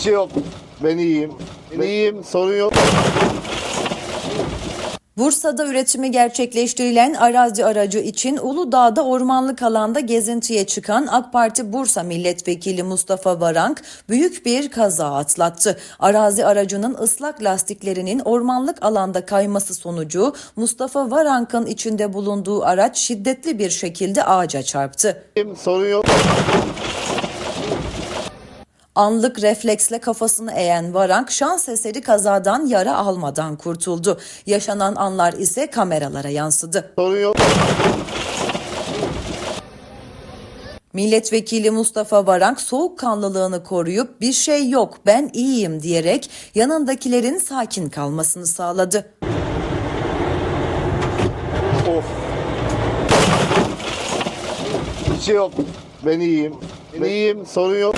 Şey yok. Ben iyiyim. Ben iyiyim. Sorun yok. Bursa'da üretimi gerçekleştirilen arazi aracı için Uludağ'da ormanlık alanda gezintiye çıkan AK Parti Bursa Milletvekili Mustafa Varank büyük bir kaza atlattı. Arazi aracının ıslak lastiklerinin ormanlık alanda kayması sonucu Mustafa Varank'ın içinde bulunduğu araç şiddetli bir şekilde ağaca çarptı. Sorun yok. Anlık refleksle kafasını eğen Varank şans eseri kazadan yara almadan kurtuldu. Yaşanan anlar ise kameralara yansıdı. Sorun yok. Milletvekili Mustafa Varank soğukkanlılığını koruyup bir şey yok ben iyiyim diyerek yanındakilerin sakin kalmasını sağladı. Of. Bir şey yok. Ben iyiyim. İyiyim. Sorun yok.